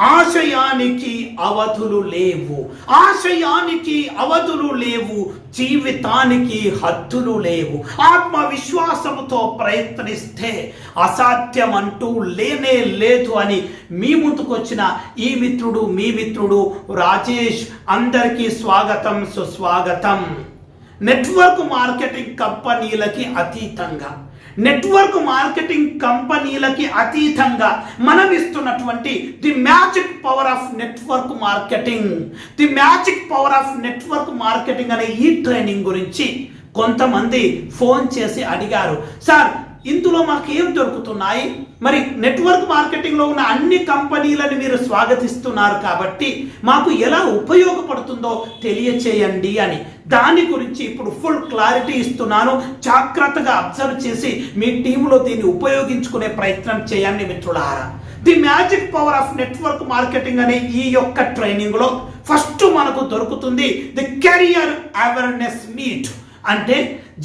ఆశయానికి అవధులు లేవు. ఆశయానికి అవధులు లేవు. జీవితానికి హద్దులు లేవు. ఆత్మవిశ్వాసముతో ప్రయత్నిస్తే అసాధ్యం అంటూ లేనే లేదు అని మీ ముందుకొచ్చిన ఈ మిత్రుడు మీ మిత్రుడు రాజేష్. అందరికీ స్వాగతం సుస్వాగతం. నెట్వర్క్ మార్కెటింగ్ కంపెనీలకి అతీతంగా. నెట్వర్క్ మార్కెటింగ్ కంపెనీలకి అతీతంగా మనం ఇస్తున్నటువంటి the magic power of network marketing the magic power of network marketing అనే ఈ ట్రైనింగ్ గురించి కొంతమంది ఫోన్ చేసి అడిగారు. సార్ ఇందులో మాకు ఏం దొరుకుతున్నాయి? మరి నెట్వర్క్ మార్కెటింగ్లో ఉన్న అన్ని కంపెనీలను మీరు స్వాగతిస్తున్నారు కాబట్టి మాకు ఎలా ఉపయోగపడుతుందో తెలియచేయండి అని. దాని గురించి ఇప్పుడు ఫుల్ క్లారిటీ ఇస్తున్నాను. జాగ్రత్తగా అబ్జర్వ్ చేసి మీ టీంలో దీన్ని ఉపయోగించుకునే ప్రయత్నం చేయండి మిత్రులారా. The magic power of network marketing అనే ఈ యొక్క ట్రైనింగ్లో ఫస్ట్ మనకు దొరుకుతుంది ది కెరియర్ అవేర్నెస్ మీట్ అంటే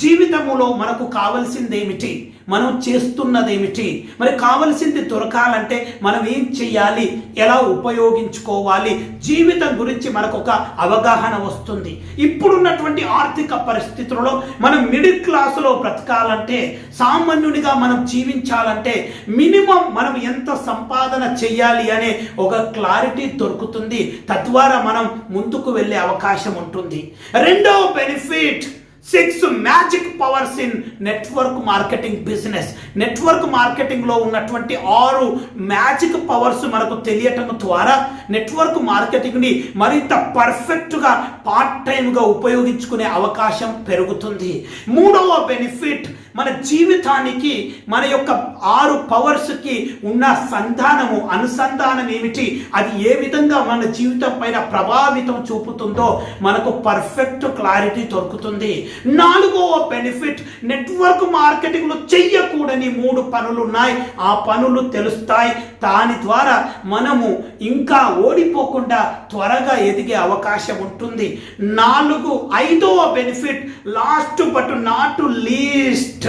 జీవితంలో మనకు కావలసింది ఏమిటి మనం చేస్తున్నదేమిటి? మరి కావలసింది దొరకాలంటే మనం ఏం చేయాలి ఎలా ఉపయోగించుకోవాలి? జీవితం గురించి మనకు ఒక అవగాహన వస్తుంది. ఇప్పుడున్నటువంటి ఆర్థిక పరిస్థితులలో మనం మిడిల్ క్లాసులో బ్రతకాలంటే సామాన్యునిగా మనం జీవించాలంటే మినిమం మనం ఎంత సంపాదన చెయ్యాలి అనే ఒక క్లారిటీ దొరుకుతుంది. తద్వారా మనం ముందుకు వెళ్ళే అవకాశం ఉంటుంది. రెండవ benefit six magic powers in network marketing business network మార్కెటింగ్లో ఉన్నటువంటి ఆరు మ్యాజిక్ పవర్స్ మనకు తెలియటం ద్వారా నెట్వర్క్ మార్కెటింగ్ని మరింత పర్ఫెక్ట్గా పార్ట్ టైంగా ఉపయోగించుకునే అవకాశం పెరుగుతుంది. మూడవ బెనిఫిట్ మన జీవితానికి మన యొక్క ఆరు పవర్స్కి ఉన్న సంధానము అనుసంధానం ఏమిటి? అది ఏ విధంగా మన జీవితం పైన ప్రభావితం చూపుతుందో మనకు పర్ఫెక్ట్ క్లారిటీ దొరుకుతుంది. నాలుగవ బెనిఫిట్ నెట్వర్క్ మార్కెటింగ్లో చెయ్యకూడని మూడు పనులు ఉన్నాయి ఆ పనులు తెలుస్తాయి. దాని ద్వారా మనము ఇంకా ఓడిపోకుండా త్వరగా ఎదిగే అవకాశం ఉంటుంది. నాలుగు ఐదవ benefit last but not least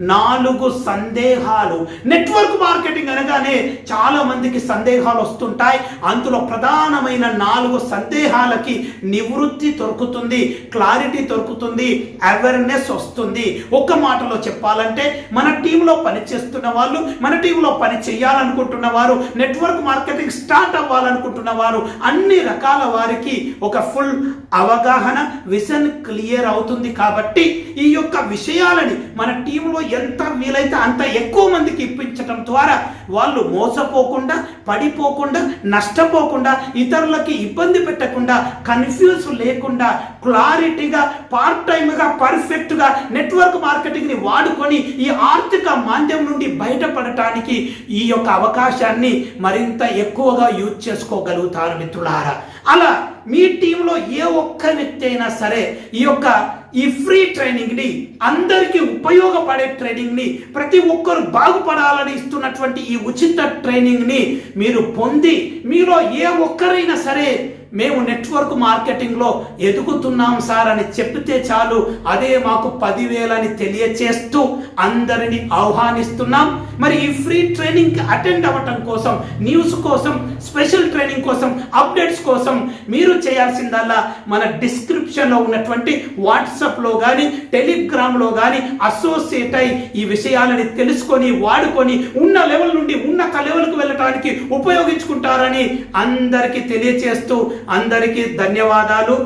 నాలుగు సందేహాలు. నెట్వర్క్ మార్కెటింగ్ అనగానే చాలా మందికి సందేహాలు వస్తుంటాయి. అందులో ప్రధానమైన నాలుగు సందేహాలకి నివృత్తి దొరుకుతుంది క్లారిటీ దొరుకుతుంది అవేర్నెస్ వస్తుంది. ఒక్క మాటలో చెప్పాలంటే మన టీంలో పనిచేస్తున్న వాళ్ళు మన టీంలో పని చేయాలనుకుంటున్న వారు నెట్వర్క్ మార్కెటింగ్ స్టార్ట్ అవ్వాలనుకుంటున్న వారు అన్ని రకాల వారికి ఒక ఫుల్ అవగాహన విజన్ క్లియర్ అవుతుంది కాబట్టి ఈ యొక్క విషయాలని మన టీంలో ఎంత వీలైతే అంత ఎక్కువ మందికి ఇప్పించటం ద్వారా వాళ్ళు మోసపోకుండా పడిపోకుండా నష్టపోకుండా ఇతరులకి ఇబ్బంది పెట్టకుండా కన్ఫ్యూజ్ లేకుండా క్లారిటీగా పార్ట్ టైమ్గా పర్ఫెక్ట్గా నెట్వర్క్ మార్కెటింగ్ని వాడుకొని ఈ ఆర్థిక మాంద్యం నుండి బయటపడటానికి ఈ యొక్క అవకాశాన్ని మరింత ఎక్కువగా యూజ్ చేసుకోగలుగుతారు మిత్రులారా. అలా మీ టీంలో ఏ ఒక్క వ్యక్తి అయినా సరే ఈ యొక్క ఈ ఫ్రీ ట్రైనింగ్ని అందరికీ ఉపయోగపడే ట్రైనింగ్ని ప్రతి ఒక్కరు బాగుపడాలని ఇస్తున్నటువంటి ఈ ఉచిత ట్రైనింగ్ని మీరు పొంది మీలో ఏ ఒక్కరైనా సరే మేము నెట్వర్క్ మార్కెటింగ్లో ఎదుగుతున్నాం సార్ అని చెప్తే చాలు. అదే మాకు పదివేలని తెలియచేస్తూ అందరిని ఆహ్వానిస్తున్నాం. మరి ఈ ఫ్రీ ట్రైనింగ్కి అటెండ్ అవ్వటం కోసం న్యూస్ కోసం స్పెషల్ ట్రైనింగ్ కోసం అప్డేట్స్ కోసం మీరు చేయాల్సిందల్లా మన డిస్క్రిప్షన్లో ఉన్నటువంటి వాట్సాప్ వాట్సాప్లో కానీ టెలిగ్రామ్లో కానీ అసోసియేట్ అయి ఈ విషయాలని తెలుసుకొని వాడుకొని ఉన్న లెవెల్ నుండి ఉన్నత లెవెల్కు వెళ్ళటానికి ఉపయోగించుకుంటారని అందరికీ తెలియచేస్తూ అందరికీ ధన్యవాదాలు.